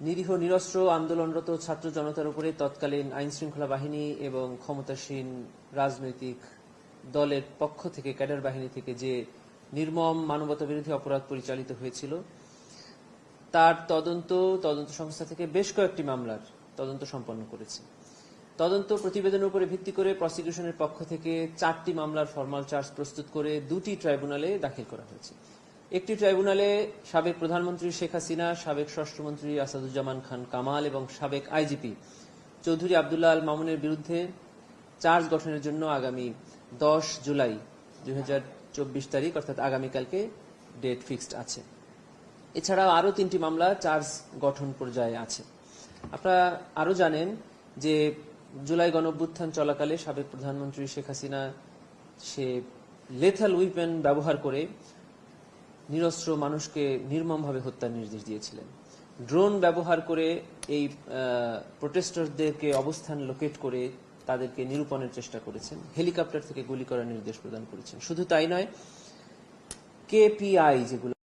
নিরীহ, নিরস্ত্র, আন্দোলনরত ছাত্র জনতার উপরে তৎকালীন আইন শৃঙ্খলা বাহিনী এবং ক্ষমতাসীন রাজনৈতিক দলের পক্ষ থেকে, ক্যাডার বাহিনী থেকে যে নির্মম মানবতা বিরোধী অপরাধ পরিচালিত হয়েছিল, তার তদন্ত তদন্ত সংস্থা থেকে বেশ কয়েকটি মামলার তদন্ত সম্পন্ন করেছে। তদন্ত প্রতিবেদনের উপরে ভিত্তি করে প্রসিকিউশনের পক্ষ থেকে চারটি মামলার ফরমাল চার্জ প্রস্তুত করে দুটি ট্রাইব্যুনালে দাখিল করা হয়েছে। একটি ট্রাইব্যুনালে সাবেক প্রধানমন্ত্রী শেখ হাসিনা, সাবেক স্বরাষ্ট্রমন্ত্রী আসাদুজ্জামান খান কামাল এবং সাবেক আইজিপি চৌধুরী আবদুল্লাহ আল মামুনের বিরুদ্ধে চার্জ গঠনের জন্য আগামী দশ জুলাই দুই তারিখ, অর্থাৎ আগামীকালকে ডেট ফিক্সড আছে। এছাড়াও আরও তিনটি মামলা চার্জ গঠন পর্যায়ে আছে। আপনারা আরও জানেন যে জুলাই গণঅভ্যুত্থান চলাকালে সাবেক প্রধানমন্ত্রী শেখ হাসিনা সে লেথাল উইপেন ব্যবহার করে নিরস্ত্র মানুষকে নির্মমভাবে হত্যার নির্দেশ দিয়েছিলেন। ড্রোন ব্যবহার করে এই প্রোটেস্টারদেরকে অবস্থান লোকেট করে তাদেরকে নিরূপণের চেষ্টা করেছেন। হেলিকপ্টার থেকে গুলি করার নির্দেশ প্রদান করেছেন। শুধু তাই নয়, কেপিআই যেগুলো,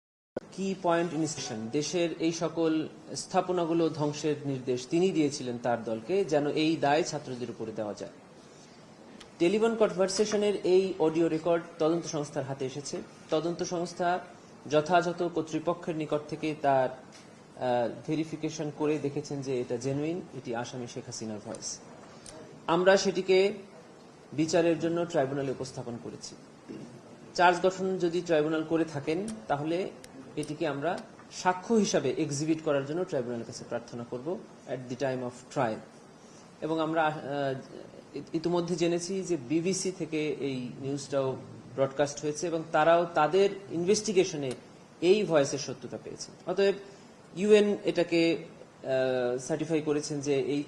কি পয়েন্ট ইনস্টিটিউশন, দেশের এই সকল স্থাপনাগুলো ধ্বংসের নির্দেশ তিনি দিয়েছিলেন তার দলকে যেন এই দায় ছাত্রদের উপরে দেওয়া যায়। টেলিফোন কনভারসেশনের এই অডিও রেকর্ড তদন্ত সংস্থার হাতে এসেছে। তদন্ত সংস্থা যথাযথ কর্তৃপক্ষের নিকট থেকে তার ভেরিফিকেশন করে দেখেছেন যে এটা জেনুইন এটি আসামি শেখ হাসিনার ভয়েস আমরা সেটিকে বিচারের জন্য ট্রাইব্যুনালে উপস্থাপন করেছি। চার্জ গঠন যদি ট্রাইব্যুনাল করে থাকেন, তাহলে এটিকে আমরা সাক্ষ্য হিসাবে এক্সিবিট করার জন্য ট্রাইব্যুনালের কাছে প্রার্থনা করব at the time of trial এবং আমরা ইতিমধ্যে জেনেছি যে বিবিসি থেকে এই নিউজটাও ব্রডকাস্ট হয়েছে এবং তারাও তাদের ইনভেস্টিগেশনে এই ভয়েসের সত্যতা পেয়েছে। অতএব ইউএন এটাকে সার্টিফাই করেছেন যে এই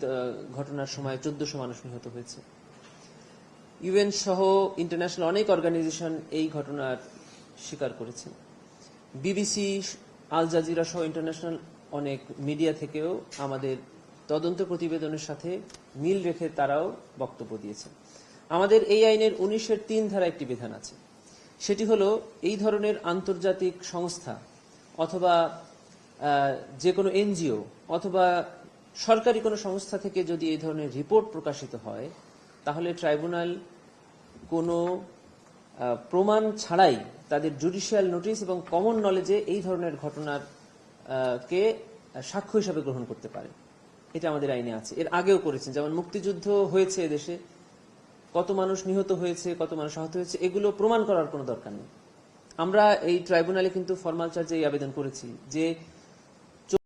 ঘটনার সময় চোদ্দশো মানুষ নিহত হয়েছে। ইউএন সহ ইন্টারন্যাশনাল অনেক অর্গানাইজেশন এই ঘটনার স্বীকার করেছেন বিবিসি আল জাজিরা সহ ইন্টারন্যাশনাল অনেক মিডিয়া থেকেও আমাদের তদন্ত প্রতিবেদনের সাথে মিল রেখে তারাও বক্তব্য দিয়েছেন। আমাদের এই আইনের উনিশের তিন ধারা একটি বিধান আছে। সেটি হলো এই ধরনের আন্তর্জাতিক সংস্থা অথবা যে কোনো এনজিও অথবা সরকারি কোনো সংস্থা থেকে যদি এই ধরনের রিপোর্ট প্রকাশিত হয়, তাহলে ট্রাইব্যুনাল কোনো প্রমাণ ছাড়াই তাদের জুডিশিয়াল নোটিশ এবং কমন নলেজে এই ধরনের ঘটনার কে সাক্ষ্য হিসাবে গ্রহণ করতে পারে। এটা আমাদের আইনে আছে। এর আগেও করেছেন। যেমন মুক্তিযুদ্ধ হয়েছে দেশে কত মানুষ নিহত হয়েছে, কত মানুষ আহত হয়েছে, এগুলো প্রমাণ করার কোনো দরকার নেই। আমরা এই ট্রাইব্যুনালে কিন্তু ফরমাল চার্জে এই আবেদন করেছি যে